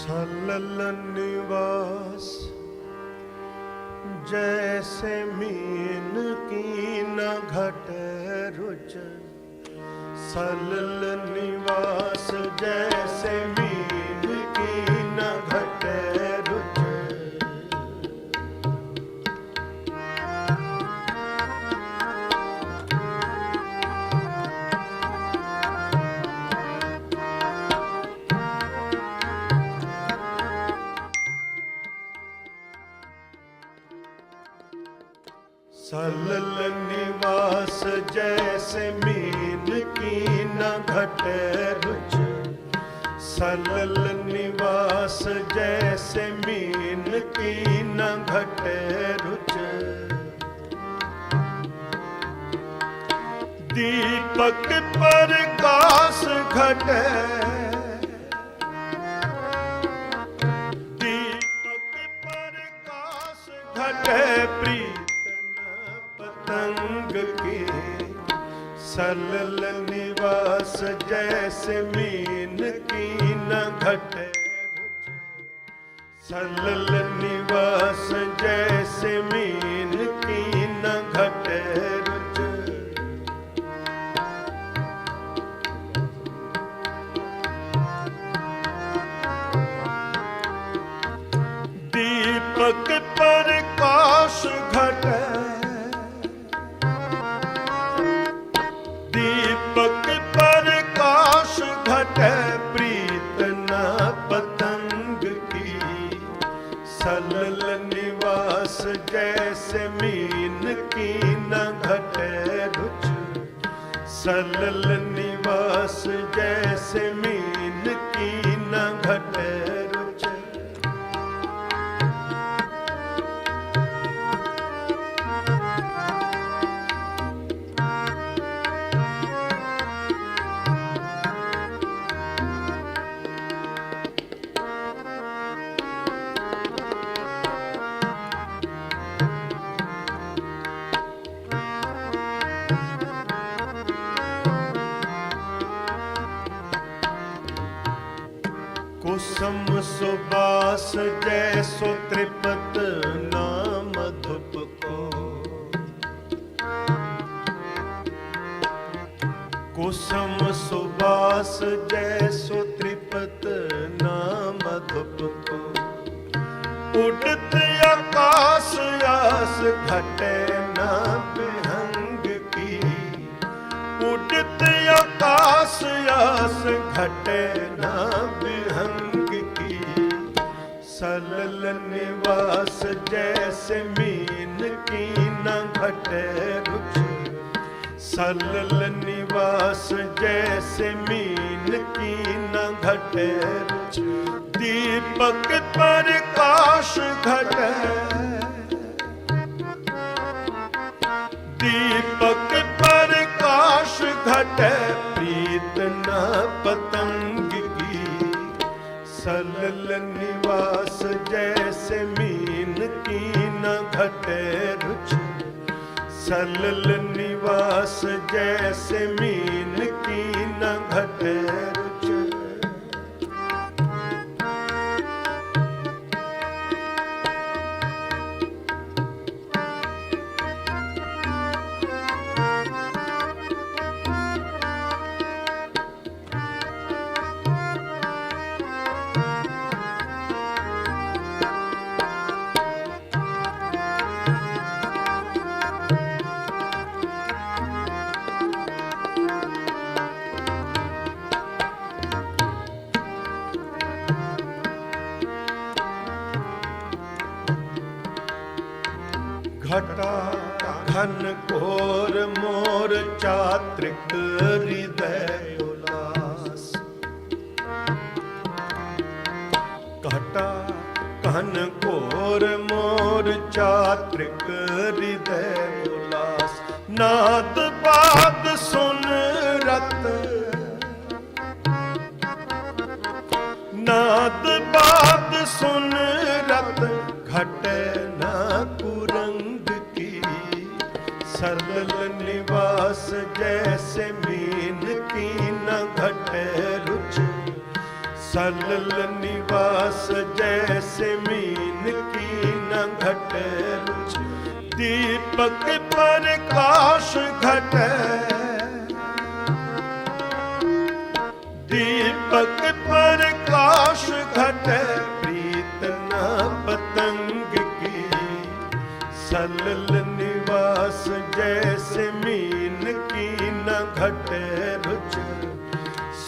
सलल निवास जैसे मीन की न घटे रुच सलल निवास जैसे मीन सलल निवास जैसे मीन की न घटे रुच दीपक पर कास घटे दीपक पर कास घटे प्रीत न पतंग के सलल निवास जैसे मीन की न घटे रुच सलल निवास जैसे मीन सलल निवास जैसे मीन की न घटे रुच सलल निवास जैसे मीन की न घटे ਸੁਬਾਸ ਜੈ ਸੋ ਤ੍ਰਿਪਤ ਨਾਮ ਧੁਪ ਕੋ ਕੁਸਮ ਸੁਬਾਸ ਜੈ ਸੋ ਤ੍ਰਿਪਤ ਨਾਮ ਧੁਪ ਕੋ ਉਡਤ ਆਕਾਸ ਆਸ ਘਟੇ ਨਾ ਬਿਹੰਗ ਕੀ ਉਡਤ ਆਕਾਸ ਆਸ ਘਟੇ ਨਾ ਬਿਹੰਗ सलल निवास जैसे मीन की न घटे रुच। सलल निवास जैसे मीन की न घटे रुच। दीपक पर काश घटे। दीपक पर काश घटे। प्रीत न पतंग सलल निवास जैसे मीन की न घटे रुच सलल निवास जैसे मीन की न घटे घटा घन घोर मोर चात्रिक हृदय उल्लास घटा घन घोर मोर चात्रिक हृदय उल्लास नाद बाद सुन जैसे मीन की न घटे रुच दीपक प्रकाश घटे दीपक प्रकाश घटे प्रीत न पतंग की सलल निवास जैसे मीन की न घटे रुच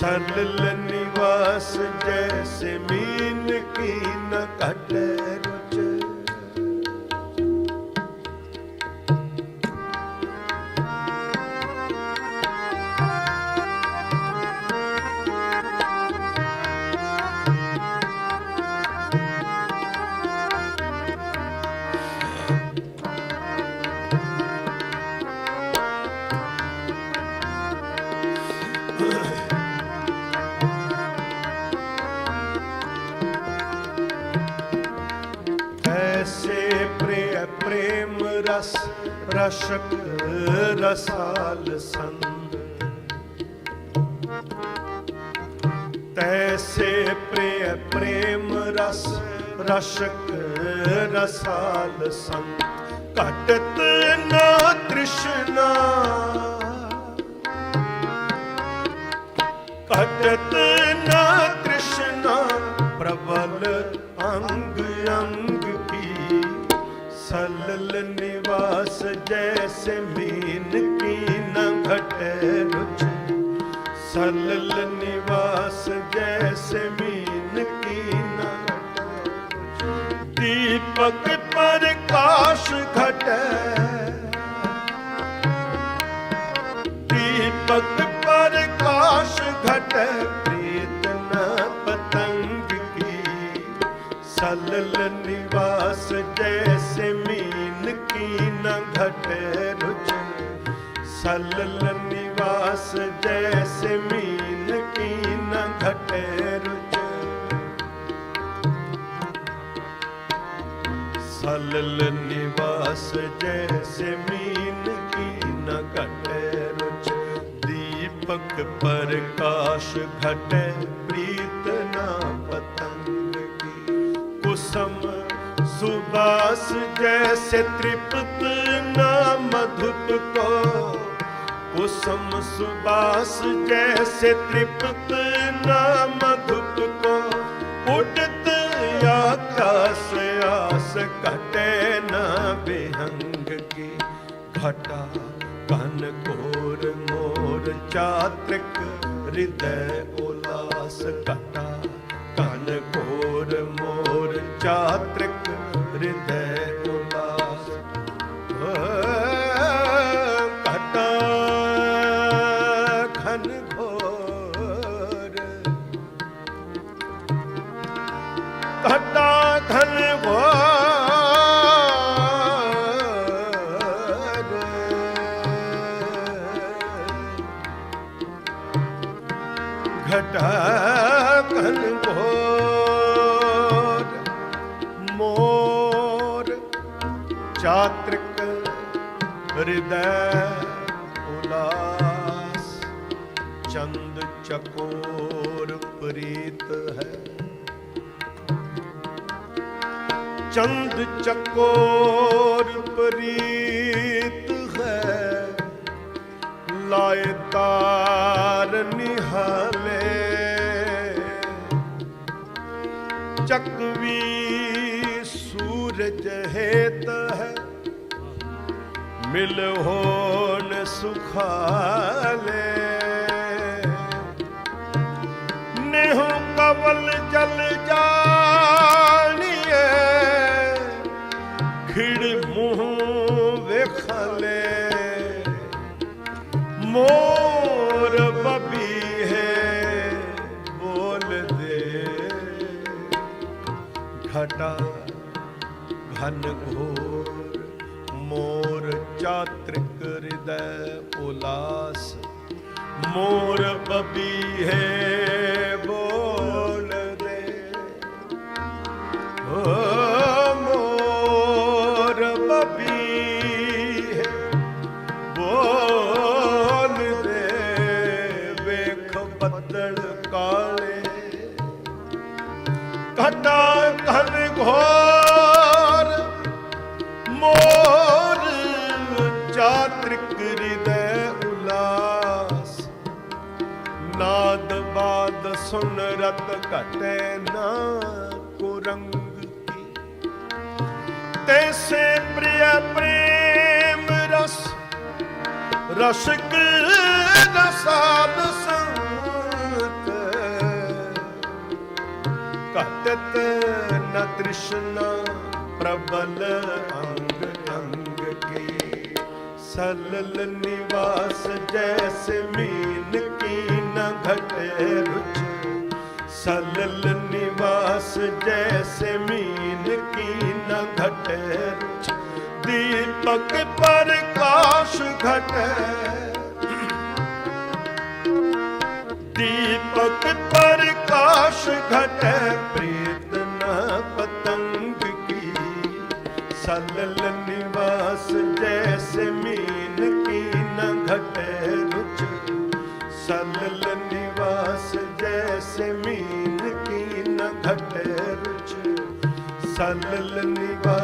सलल निवास जैसे मीन की न घटे ਰਸ, ਰਸ਼ਕ, ਰਸਾਲ ਸੰਤ ਤੈਸੇ ਪ੍ਰੇ ਪ੍ਰੇਮ ਰਸ, ਰਸ਼ਕ, ਰਸਾਲ ਸੰਤ ਘਟਤ ਨਾ ਕ੍ਰਿਸ਼ਨਾ ਘਟਤ ਨਾ निवास जैसे मीन की न घटे रुच सलल निवास जैसे मीन की न घटे रुच। दीपक प्रकाश घटे दीपक प्रकाश घट प्रीत न पतंग की सलल निवास जैसे मीन की न घटे रुच सलल निवास जैसे मीन की न घटे रुच सलल निवास जैसे मीन की न घटे रुच दीपक प्रकाश घटे प्रीत न पतंग की कुसम सुबास जैसे तृप्त न मधुप को कुसम सुबास जैसे तृप्त न मधुप को उठत आकाश आस कटे न विहंग की घटा कन घोर मोर चात्रिक हृदय उल्लास कटा कन घोर मोर चात्रिक ਘਟਾ ਧਨ ਭਾਰ ਘਟਾ ਧਨ ਭਾਰ ਮੋਰ ਚਾਤ੍ਰਿਕ ਹਿਰਦੈ ਉਲਾਸ। ਚੰਦ ਚਕੋਰ ਪ੍ਰੀਤ ਹੈ। ਚੰਦ ਚਕੋਰ ਪ੍ਰੀਤ ਹੈ। ਲਾਏ ਤਾਰ ਨਿਹਾਲੇ। ਚਕਵੀ ਸੂਰਜ ਹੇਤ ਹੈ। ਮਿਲ ਹੋਣ ਸੁਖਾਲੇ। ਨੇਹੋ ਕਵਲ ਜਲ ਜਾ ਖਿੜ ਮੂੰਹ ਵੇਖਲੇ। ਮੋਰ ਬਬੀ ਹੈ ਬੋਲਦੇ ਘਟਾ ਘਨ ਘੋਰ, ਮੋਰ ਚਾਤ੍ਰਿਕ ਹਿਰਦੈ ਉਲਾਸ। ਮੋਰ ਬਬੀ ਹੈ ਘਨ ਘੋਰ, ਮੋਰ, ਚਾਤ੍ਰਿਕ ਹਿਰਦੈ ਉਲਾਸ। ਨਾਦ ਬਾਦ ਸੁਨ ਰਤ ਘਟੈ ਨਾ ਕੋ। ਰੰਗ ਕੀ ਤੈਸੇ ਪ੍ਰਿਯ ਪ੍ਰੇਮ ਰਸ ਰਸਿਕ ਰਸਾਦ ਸੰਤ ਕਤਤ ਨ ਤ੍ਰਿਸ਼ਨਾ ਪ੍ਰਬਲ ਅੰਗ ਅੰਗ ਕੀ ਸਲਲ ਨਿਵਾਸ ਜੈਸ ਮੀਨ ਕੀ ਨ ਘਟੇ ਰੁਚ ਸਲਲ ਨਿਵਾਸ ਜੈਸੇ ਮੀਨ ਕੀ ਨ ਘਟੇ ਰੁਚ ਦੀਪਕ ਪ੍ਰਕਾਸ਼ ਘਟੇ ਦੀਪਕ ਪ੍ਰਕਾਸ਼ ਘਟੈ ਪ੍ਰੀਤ ਨ ਪਤੰਗ ਕੀ। ਸਲਲ ਨਿਵਾਸ ਜੈਸੇ ਮੀਨ ਕੀ ਨ ਘਟੈ ਰੁਚ ਸਲਲ ਨਿਵਾਸ ਜੈਸੇ ਮੀਨ ਕੀ ਨ ਘਟੈ ਰੁਚ ਸਲਲ ਨਿਵਾਸ